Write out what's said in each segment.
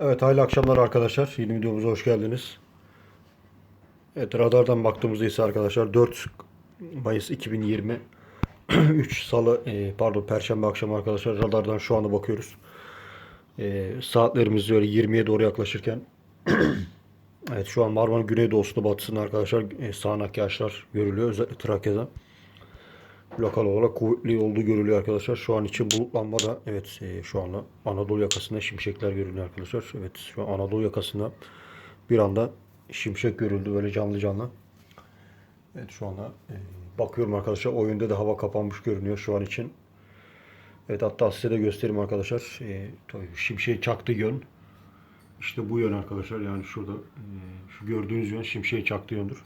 Evet hayırlı akşamlar arkadaşlar. Yeni videomuza hoş geldiniz. Evet radardan baktığımızda ise arkadaşlar 4 Mayıs 2020 3 Salı e, pardon Perşembe akşamı arkadaşlar radardan şu anda bakıyoruz. E, saatlerimiz öyle 20'ye doğru yaklaşırken Evet şu an Marmara'nın güneydoğusunda batısında arkadaşlar e, sağanak yağışlar görülüyor. Özellikle Trakya'da. Lokal olarak kuvvetli olduğu görülüyor arkadaşlar. Şu an için bulutlanma da evet e, şu anda Anadolu yakasında şimşekler görünüyor arkadaşlar. Evet şu an Anadolu yakasında bir anda şimşek görüldü böyle canlı canlı. Evet şu anda e, bakıyorum arkadaşlar o yönde de hava kapanmış görünüyor şu an için. Evet hatta size de göstereyim arkadaşlar. E, tabii şimşeği çaktığı yön. İşte bu yön arkadaşlar yani şurada e, şu gördüğünüz yön şimşeği çaktığı yöndür.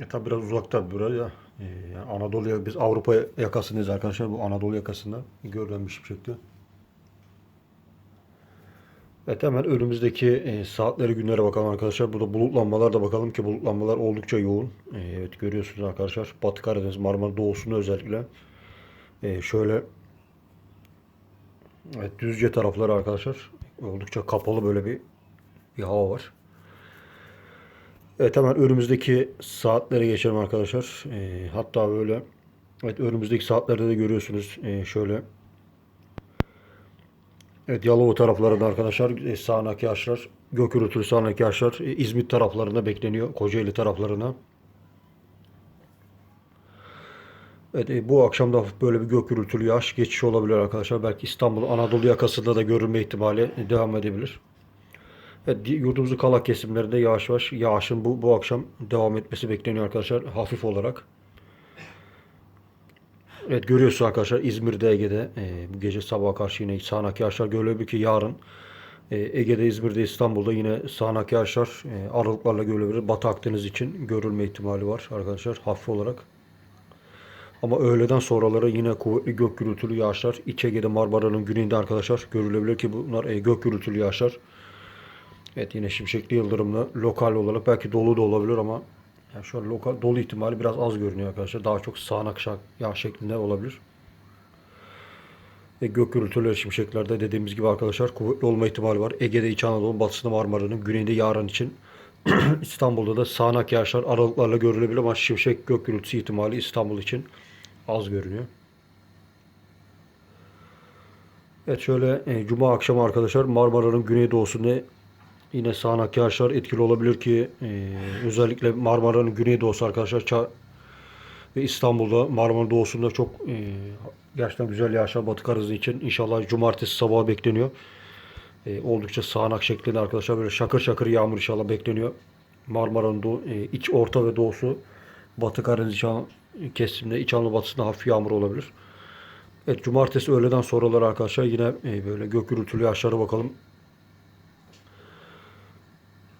E tabi biraz uzakta buraya. Yani Anadolu'ya biz Avrupa yakasındayız arkadaşlar. Bu Anadolu yakasında görülen bir şimşekti. Evet hemen önümüzdeki e, saatlere günlere bakalım arkadaşlar. Burada bulutlanmalar da bakalım ki bulutlanmalar oldukça yoğun. E, evet görüyorsunuz arkadaşlar. Batı Karadeniz, Marmara doğusunda özellikle. E, şöyle evet Düzce tarafları arkadaşlar. Oldukça kapalı böyle bir, bir hava var. Evet hemen önümüzdeki saatlere geçelim arkadaşlar. E, hatta böyle evet önümüzdeki saatlerde de görüyorsunuz e, şöyle Evet Yalova taraflarında arkadaşlar e, sağanak yağışlar, gök gürültülü sağanak yağışlar e, İzmit taraflarında bekleniyor. Kocaeli taraflarına. Evet e, bu akşam da böyle bir gök gürültülü yağış geçişi olabilir arkadaşlar. Belki İstanbul, Anadolu yakasında da görülme ihtimali devam edebilir. Evet, yurdumuzun kala kesimlerinde yavaş yavaş yağışın bu, bu akşam devam etmesi bekleniyor arkadaşlar hafif olarak. Evet görüyorsunuz arkadaşlar İzmir'de Ege'de e, bu gece sabaha karşı yine sağanak yağışlar görülebilir ki yarın e, Ege'de İzmir'de İstanbul'da yine sağanak yağışlar e, aralıklarla görülebilir. Batı Akdeniz için görülme ihtimali var arkadaşlar hafif olarak. Ama öğleden sonraları yine kuvvetli gök gürültülü yağışlar İç Ege'de Marmara'nın güneyinde arkadaşlar görülebilir ki bunlar e, gök gürültülü yağışlar. Evet yine şimşekli yıldırımlı lokal olarak belki dolu da olabilir ama yani şu an lokal dolu ihtimali biraz az görünüyor arkadaşlar. Daha çok sağanak yağ şeklinde olabilir. Ve gök gürültüleri şimşeklerde dediğimiz gibi arkadaşlar kuvvetli olma ihtimali var. Ege'de İç Anadolu, batısında Marmara'nın, güneyinde yarın için İstanbul'da da sağanak yağışlar aralıklarla görülebilir ama şimşek gök gürültüsü ihtimali İstanbul için az görünüyor. Evet şöyle e, Cuma akşamı arkadaşlar Marmara'nın güneydoğusunda Yine sağanak yağışlar etkili olabilir ki e, özellikle Marmara'nın güneydoğusu arkadaşlar Ça ve İstanbul'da Marmara doğusunda çok e, gerçekten güzel yağışlar Batı Karadeniz için inşallah cumartesi sabahı bekleniyor. E, oldukça sağanak şeklinde arkadaşlar böyle şakır şakır yağmur inşallah bekleniyor. Marmara'nın e, iç orta ve doğusu Batı Karadeniz kesimde İç Anadolu hafif yağmur olabilir. Evet cumartesi öğleden sonralar arkadaşlar yine e, böyle gök gürültülü yağışlara bakalım.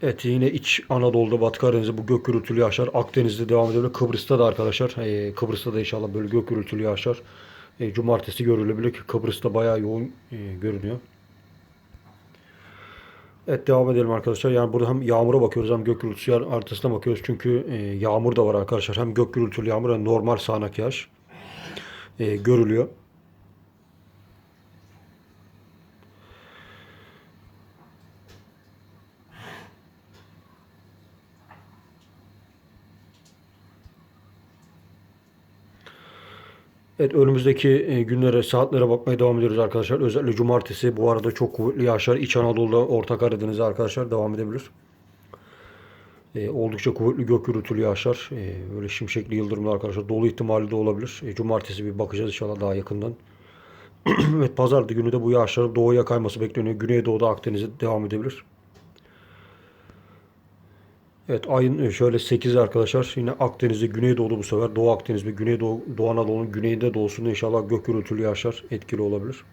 Evet yine iç Anadolu'da Batı Karadeniz'de bu gök gürültülü yağışlar Akdeniz'de devam ediyor. Kıbrıs'ta da arkadaşlar e, Kıbrıs'ta da inşallah böyle gök gürültülü yağışlar e, cumartesi görülebilir ki Kıbrıs'ta bayağı yoğun e, görünüyor. Evet devam edelim arkadaşlar. Yani burada hem yağmura bakıyoruz hem gök gürültüsü artısına bakıyoruz. Çünkü e, yağmur da var arkadaşlar. Hem gök gürültülü yağmur hem normal sağanak yağış e, görülüyor. Evet önümüzdeki e, günlere, saatlere bakmaya devam ediyoruz arkadaşlar. Özellikle cumartesi bu arada çok kuvvetli yağışlar İç Anadolu'da, Orta Karadeniz'de arkadaşlar devam edebilir. E, oldukça kuvvetli gök gürültülü yağışlar. E, böyle şimşekli yıldırımlar arkadaşlar. Dolu ihtimali de olabilir. E, cumartesi bir bakacağız inşallah daha yakından. evet pazar günü de bu yağışların doğuya kayması bekleniyor. Güneydoğu'da Akdeniz'de devam edebilir. Evet ayın e, şöyle 8 arkadaşlar yine Akdeniz'de Güneydoğu'da bu sefer Doğu Akdeniz ve Güneydoğu Doğu Anadolu'nun güneyinde doğusunda inşallah gök gürültülü yağışlar etkili olabilir.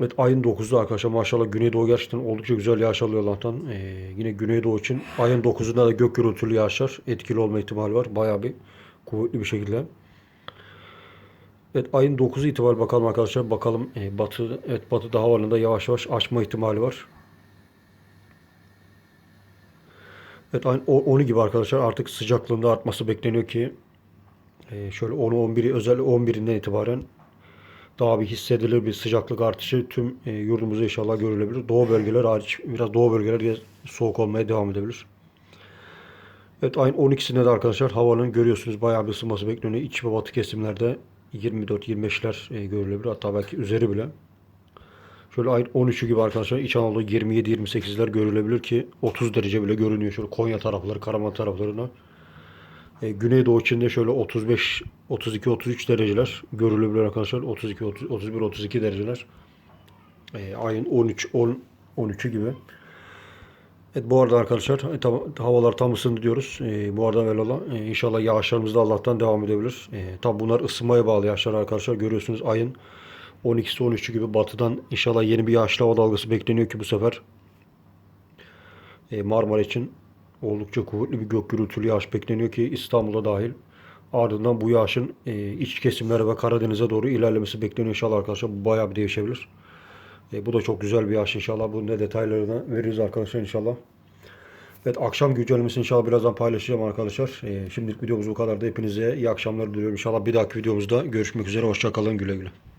Evet ayın 9'da arkadaşlar maşallah Güneydoğu gerçekten oldukça güzel yağış alıyor Allah'tan. Ee, yine Güneydoğu için ayın 9'unda da gök gürültülü yağışlar etkili olma ihtimali var. Bayağı bir kuvvetli bir şekilde. Evet ayın 9'u itibariyle bakalım arkadaşlar. Bakalım e, batı evet batıda havalarında yavaş yavaş açma ihtimali var. Evet aynı onu gibi arkadaşlar artık sıcaklığında artması bekleniyor ki e, şöyle 10'u 11'i özellikle 11'inden itibaren daha bir hissedilir bir sıcaklık artışı tüm e, yurdumuzda inşallah görülebilir. Doğu bölgeler hariç biraz doğu bölgeler soğuk olmaya devam edebilir. Evet ayın 12'sinde de arkadaşlar havanın görüyorsunuz bayağı bir ısınması bekleniyor. İç ve batı kesimlerde 24-25'ler e, görülebilir. Hatta belki üzeri bile. Şöyle ayın 13'ü gibi arkadaşlar İç Anadolu 27-28'ler görülebilir ki 30 derece bile görünüyor. Şöyle Konya tarafları, Karaman taraflarına. E, Güneydoğu içinde şöyle 35, 32, 33 dereceler görülebilir arkadaşlar. 32, 30, 31, 32 dereceler. E, ayın 13, 10, 13'ü gibi. Evet bu arada arkadaşlar e, tam, havalar tam ısındı diyoruz. E, bu arada velallah e, inşallah yağışlarımız da Allah'tan devam edebilir. E, tabi bunlar ısınmaya bağlı yağışlar arkadaşlar. Görüyorsunuz ayın 12'si 13'ü gibi batıdan inşallah yeni bir yağışlı hava dalgası bekleniyor ki bu sefer e, Marmara için oldukça kuvvetli bir gök gürültülü yağış bekleniyor ki İstanbul'a dahil. Ardından bu yağışın e, iç kesimlere ve Karadeniz'e doğru ilerlemesi bekleniyor inşallah arkadaşlar. Bu bayağı bir değişebilir. E, bu da çok güzel bir yağış inşallah. Bunun da detaylarını veririz arkadaşlar inşallah. Evet akşam güncellemesini inşallah birazdan paylaşacağım arkadaşlar. E, şimdilik videomuz bu kadar da hepinize iyi akşamlar diliyorum. İnşallah bir dahaki videomuzda görüşmek üzere. Hoşçakalın güle güle.